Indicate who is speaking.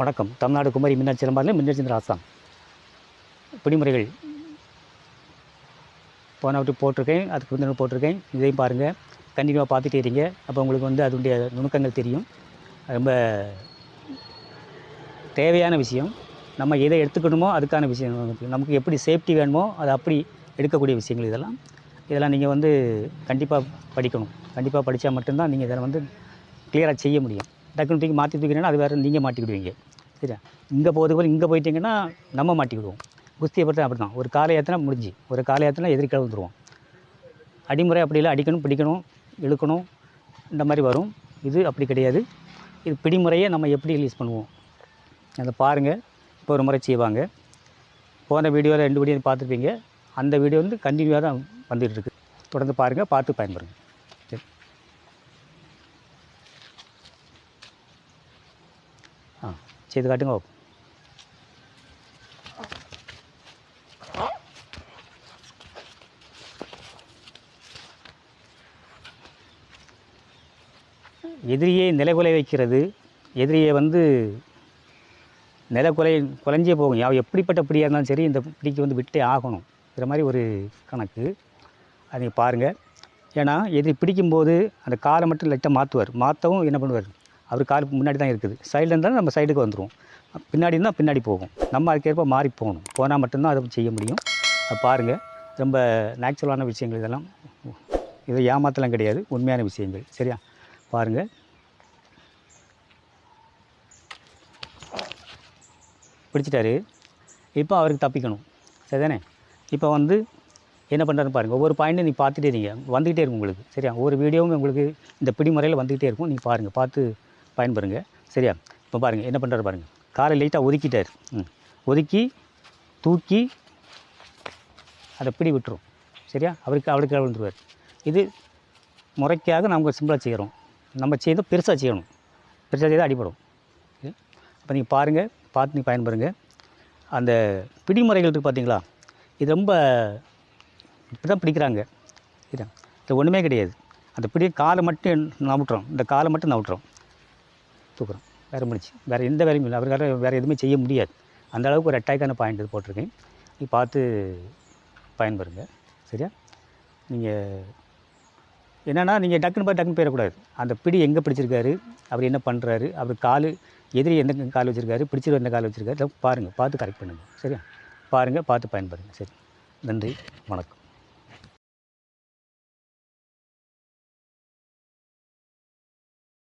Speaker 1: வணக்கம். தமிழ்நாடு குமரி மின்னல் சிலம்பாரில் மின்னல் சந்திர ஆசாம் பிடிமுறைகள் போனவற்றை போட்டிருக்கேன். அதுக்கு முந்தின போட்டிருக்கேன். இதையும் பாருங்கள் கண்டினியூவாக பார்த்துட்டே இருங்க. அப்போ உங்களுக்கு வந்து அதனுடைய நுணுக்கங்கள் தெரியும். ரொம்ப தேவையான விஷயம். நம்ம எதை எடுத்துக்கணுமோ அதுக்கான விஷயம் நமக்கு- எப்படி சேஃப்டி வேணுமோ அதை அப்படி எடுக்கக்கூடிய விஷயங்கள் இதெல்லாம். இதெல்லாம் நீங்கள் வந்து கண்டிப்பாக படிக்கணும். கண்டிப்பாக படித்தா மட்டும்தான் நீங்கள் இதில் வந்து கிளியராக செய்ய முடியும். டக்குனு தூக்கி மாற்றி தூக்கினா அது வேறு நீங்கள் மாட்டிக்கிடுவீங்க. சரியா? இங்கே போகிறது போல இங்கே போயிட்டீங்கன்னா நம்ம மாட்டிக்கிடுவோம். குஸ்தியை பொறுத்த அப்படி தான் ஒரு காலை ஏற்றினா முடிஞ்சு. ஒரு காலை ஏற்றினா எதிர்க்க வந்துடுவோம் அடிமுறை அப்படி இல்லை. அடிக்கணும் பிடிக்கணும் இழுக்கணும் இந்த மாதிரி வரும். இது அப்படி கிடையாது. இது பிடிமுறையை நம்ம எப்படி ரிலீஸ் பண்ணுவோம்? அதை பாருங்கள் இப்போ ஒரு முறை செய்வாங்க. போன வீடியோவில் ரெண்டு வீடியோ பார்த்துருப்பீங்க. அந்த வீடியோ வந்து கண்டினியூவாக தான் வந்துகிட்டு இருக்குது தொடர்ந்து பாருங்கள் பார்த்து பயன்படுங்க. சரி. ஆ. செய்து காட்டுங்க பாப்போம். எதிரியை நிலைகுலை வைக்கிறது எதிரியை வந்து நிலக்குலை குலைஞ்சே போகும் யாவ் எப்படிப்பட்ட பிடியாக இருந்தாலும் சரி இந்த பிடிக்கு வந்து விட்டே ஆகணும் இது மாதிரி ஒரு கணக்கு அதை பாருங்கள் ஏன்னா எதிரி பிடிக்கும்போது அந்த காலை மட்டும் லைட்டாக மாற்றுவார் மாற்றவும் என்ன பண்ணுவார்? அவர் கால் முன்னாடி தான் இருக்குது. சைடில் இருந்தாலும் நம்ம சைடுக்கு வந்துடுவோம் பின்னாடி இருந்தால் பின்னாடி போகும். நம்ம அதுக்கேற்ப மாறி போகணும். போனால் மட்டும்தான் அதை செய்ய முடியும். அதை பாருங்கள் ரொம்ப நேச்சுரலான விஷயங்கள் இதெல்லாம். இது ஏமாத்தலாம் கிடையாது. உண்மையான விஷயங்கள். சரியா? பாருங்கள் பிடிச்சிட்டாரு. இப்போ அவருக்கு தப்பிக்கணும். சரிதானே? இப்போ வந்து என்ன பண்ணுறாருன்னு பாருங்கள் ஒவ்வொரு பாயிண்ட்டும் நீ பார்த்துட்டே இருங்க. வந்துக்கிட்டே இருக்கும் உங்களுக்கு. சரியா? ஒவ்வொரு வீடியோவும் உங்களுக்கு இந்த பிடி முறையில் வந்துக்கிட்டே இருக்கும். நீங்கள் பாருங்கள் பார்த்து பயன்பெறுங்க சரியா இப்போ பாருங்கள் என்ன பண்ணுறாரு பாருங்கள் காலை லைட்டாக ஒதுக்கிட்டார் ம் ஒதுக்கி தூக்கி அதை பிடி விட்டுரும் சரியா அவருக்கு அவருக்கு விழுந்துருவார் இது முறைக்காக நம்ம சிம்பிளாக செய்கிறோம் நம்ம செய்தால் பெருசாக செய்யணும் பெருசாக செய்தால் அடிபடும் அப்போ நீங்கள் பாருங்கள் பார்த்து நீங்கள் பயன்பெறுங்க அந்த பிடிமுறைகள் இருக்குது பார்த்தீங்களா இது ரொம்ப இப்படி தான் பிடிக்கிறாங்க இது ஒன்றுமே கிடையாது அந்த பிடி காலை மட்டும் நவுட்டுறோம் இந்த காலை மட்டும் நவுட்டுறோம் தூக்குறோம். வேறு முடிச்சு வேறு எந்த வேலையும் இல்லை. அவருக்காக வேறு எதுவுமே செய்ய முடியாது. அந்த அளவுக்கு ஒரு அட்டாக்கான பாயிண்ட் இது போட்டிருக்கேன். நீ பார்த்து பயன்பெறுங்க. சரியா? நீங்கள் என்னென்னா நீங்கள் டக்குன்னு பார்த்து டக்குன்னு போயிடக்கூடாது. அந்த பிடி எங்கே பிடிச்சிருக்காரு? அவர் என்ன பண்ணுறாரு அவர் கால் எதிரி எந்த கால் வச்சுருக்காரு? பிடிச்சிரு எந்த கால் வச்சுருக்காரு? பாருங்கள் பார்த்து கரெக்ட் பண்ணுங்கள் சரியா? பாருங்கள் பார்த்து பயன்படுங்க சரி. நன்றி. வணக்கம்.